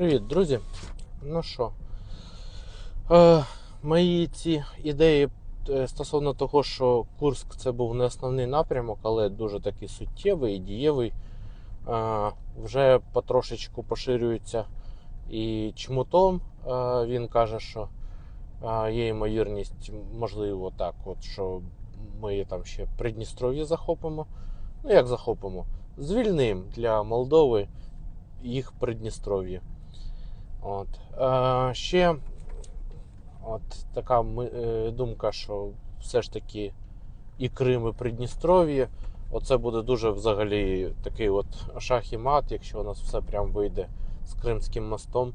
Привіт, друзі. Ну що, е, мої ці ідеї е, стосовно того, що Курск це був не основний напрямок, але дуже такий суттєвий і дієвий, е, вже потрошечку поширюються і чмутом. Е, він каже, що е, є ймовірність, можливо, так, от, що ми там ще Придністров'я захопимо. Ну, як захопимо? Звільнимо для Молдови їх Придністров'я. От. Е, ще от така е, думка, що все ж таки і Крим, і Придністров'я. Оце буде дуже взагалі такий от шах і мат, якщо у нас все прям вийде з Кримським мостом.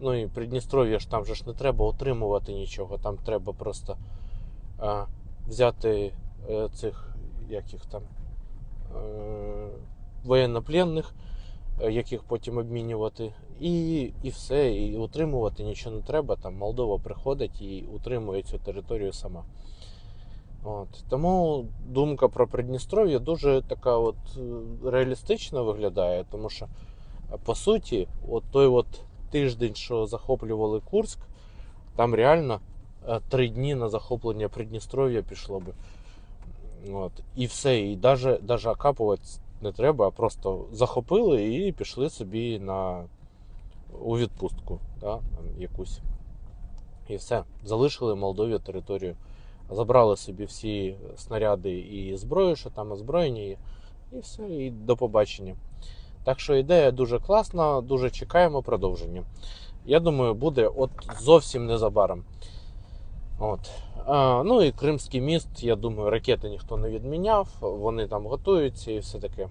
Ну і Придністров'я ж там же ж не треба отримувати нічого, там треба просто е, взяти е, цих, як там, е, воєннопленних, е, яких потім обмінювати, і, і все, і утримувати нічого не треба. Там Молдова приходить і утримує цю територію сама. От. Тому думка про Придністров'я дуже така от е, реалістична виглядає, тому що е, по суті, от той от тиждень, що захоплювали Курськ, там реально е, три дні на захоплення Придністров'я пішло би. От. І все, і навіть окапувати не треба, а просто захопили і пішли собі на, у відпустку да, якусь. І все. Залишили Молдові територію. Забрали собі всі снаряди і зброю, що там озброєні і все, і до побачення. Так що ідея дуже класна, дуже чекаємо продовження. Я думаю, буде от зовсім незабаром. От. А, ну і Кримський міст, я думаю, ракети ніхто не відміняв, вони там готуються і все таке.